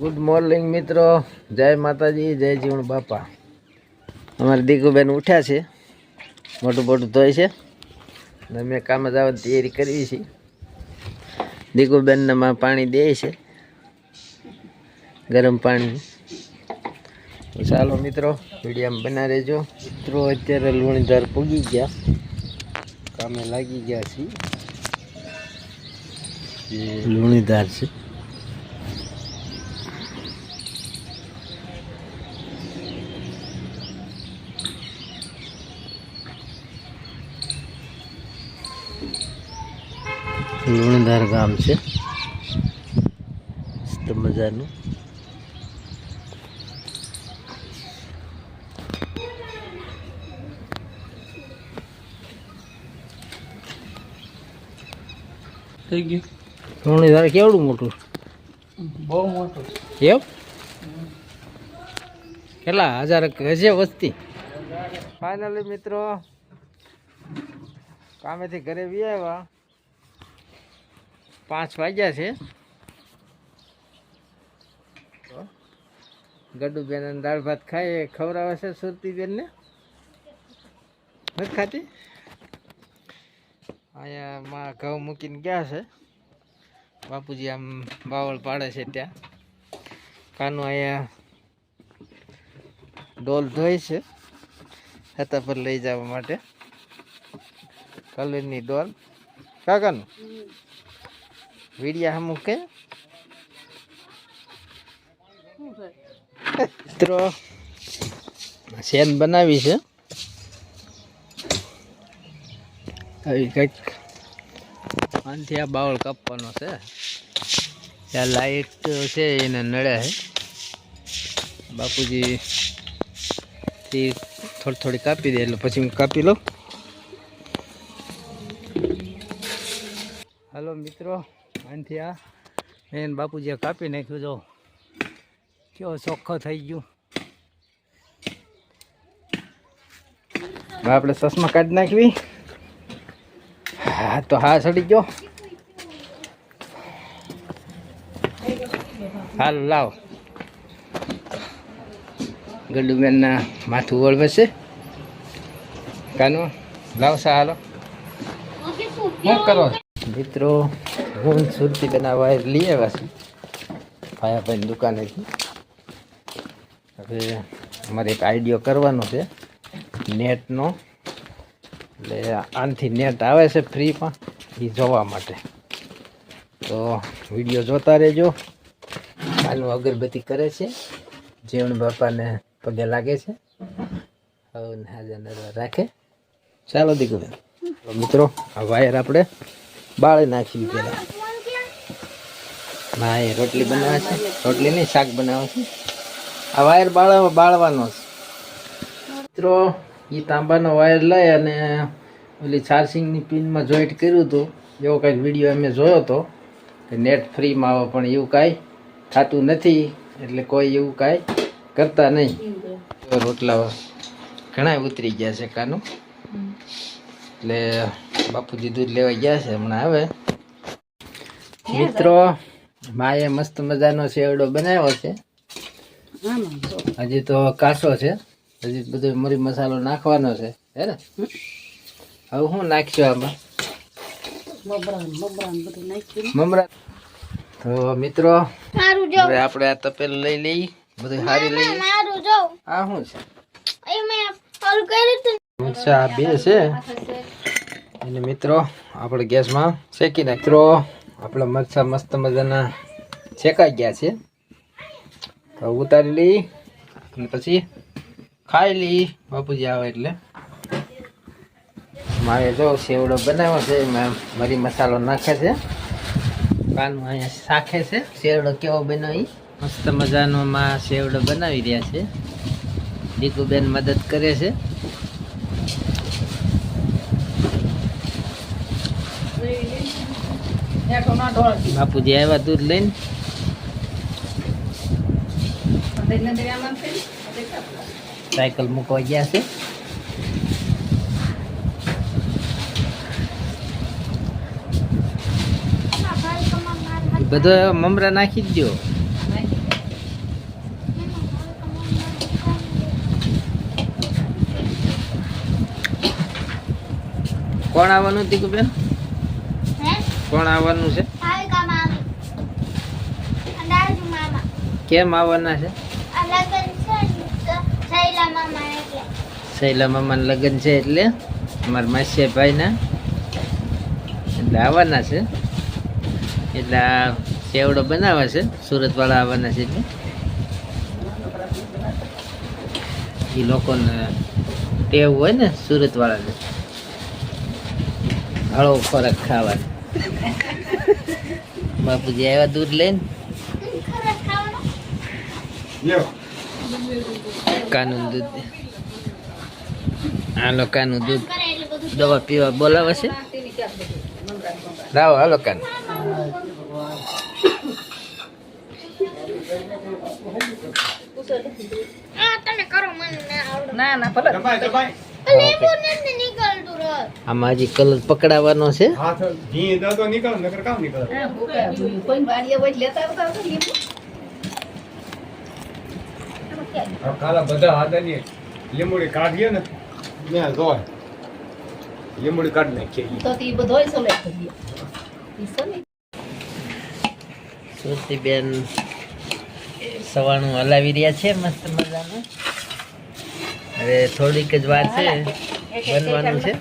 Good morning મિત્રો. જય માતાજી, જય જીવણ બાપા. અમારે દીકુબેન ઉઠ્યા છે. મોટું મોટું ધોય છે. અને અમે કામે જવાની તૈયારી કરવી છે દીકુબેનને માં પાણી દે છે. ગરમ પાણી. ચાલો મિત્રો, વિડીયામાં બના રહેજો. મિત્રો, અત્યારે લુણીધાર પૂગી ગયા. કામે લાગી ગયા છીએ. લુણીધાર છે. લુણધાર ગામ છે. મસ્ત મજાનું. થઈ ગયું. લુણધાર કેવડું મોટું? બહુ મોટું એમ? કેટલા? હજાર હજે વસ્તી. ફાઇનલી મિત્રો કામેથી ઘરે બી આવ્યા. પાંચ વાગ્યા છે. ગડુબેન અને દાળ ભાત ખાઈ ખવડાવે છે સુરતીબેનને? નથી ખાતી? અહીંયા માં ઘઉં મૂકીને ગયા છે. બાપુજી આમ બાવળ પાડે છે ત્યાં. કાનું અહીંયા ડોલ ધોય છે. છતાં પર લઈ જવા માટે. કલરની ડોલ. કાકાનું વીડિયા હમું કે મિત્રો સેન બનાવી છે. આવી કંઈક આનથી આ બાવળ કાપવાનો છે. ત્યાં લાઈટ છે એને નડે છે. બાપુજી થી થોડી થોડી કાપી દે એટલે પછી હું કાપી લઉં. હાલો મિત્રો આનાથી આ મેન બાપુજીએ કાપી નાખ્યું જો. કેવો ચોખ્ખો થઈ ગયું. આપણે ચશ્મા કાઢી નાખવી. હા તો હા સડી ગયો. હાલ લાવ. ગડુબેનના માથું વળવે છે. કાનો લાવશે હાલો. શું? કરો મિત્રો હું સુરતી બેના વાયર લઈ આવ્યા છું. ભાયાભાઈની દુકાનેથી હવે અમારે એક આઈડિયો કરવાનો છે. નેટનો એટલે આનથી નેટ આવે છે ફ્રીમાં એ જોવા માટે. તો વીડિયો જોતા રહેજો. આનું અગરબત્તી કરે છે. જીવણ બાપાને પગે લાગે છે. હવે હાજર રાખે. ચાલો દીકરી. મિત્રો, આ વાયર આપણે બાળી નાખ્યું પહેલાં ના એ રોટલી બનાવે છે. રોટલી નહીં શાક બનાવે છે. આ વાયર બાળવા બાળવાનો છે. મિત્રો એ તાંબાનો વાયર લઈ અને ઓલી ચાર્જિંગની પિનમાં જોઈન્ટ કર્યું હતું. એવો કંઈક વીડિયો અમે જોયો હતો કે નેટ ફ્રીમાં આવે પણ એવું કાંઈ થતું નથી. એટલે કોઈ એવું કાંઈ કરતા નહીં. રોટલા ઘણા ઉતરી ગયા છે કાનું. એટલે બાપુજી દૂધ લેવા ગયા છે હમણાં આવે મિત્રો માએ મસ્ત મજાનો સેવડો બનાવ્યો છે. હજી તો કાચો છે. હજી બધો મરી મસાલો નાખવાનો છે. હે ને? હવે શું નાખશું આમાં? મમરા તો મિત્રો હવે આપણે આ તપેલ લઈ લઈ. બધું હારી લઈ. આ શું છે? આ બે છે. અને મિત્રો, આપણે ગેસમાં શેકી નાખ મિત્રો આપણા મરચા મસ્ત મજાના શેકાઈ ગયા છે. તો ઉતારી લઈ અને પછી ખાઈ લઈ. બાપુજી આવે એટલે. મારે જો સેવડો બનાવ્યો છે, એમાં મરી મસાલો નાખે છે. કાનું અહીંયા શાખે છે. સેવડો કેવો બનાવી મસ્ત મજાનો માં સેવડો બનાવી રહ્યા છે. દીકુબેન મદદ કરે છે. બાપુજી આવ્યા દૂધ લઈને. સાયકલ મૂકવા ગયા છે. બધો મમરા નાખી જ દો કોણ આવવાનું હતું બેન? કોણ આવવાનું છે? કેમ આવવાના છે? શૈલા મામા લગ્ન છે એટલે અમારા માસીએ ભાઈના. એટલે આવવાના છે. એટલે આ સેવડો બનાવે છે સુરતવાળા આવવાના છે એટલે. એ લોકોને ટેવ હોય ને સુરતવાળાને. હળવો ખોરાક ખાવાનો. બાપુજી આવ્યા દૂધ લઈને ખરસ ખાવાનો કાનું દૂધ હાલો કાનું દૂધ કરે એટલે બધું દવા પીવા બોલાવે છે લાવો હાલો કાન આ તમે કરો મને ના આવડે ના ના ભલે આમાં હજી કલર પકડાવાનો છે. બધા કાઢીએ ને ત્યાં જોય નાખીએ તો તે કરીએ બેન સવાણું હલાવી રહ્યા છે મસ્ત મજાનું. હવે થોડીક જ વાર છે બનવાનું છે.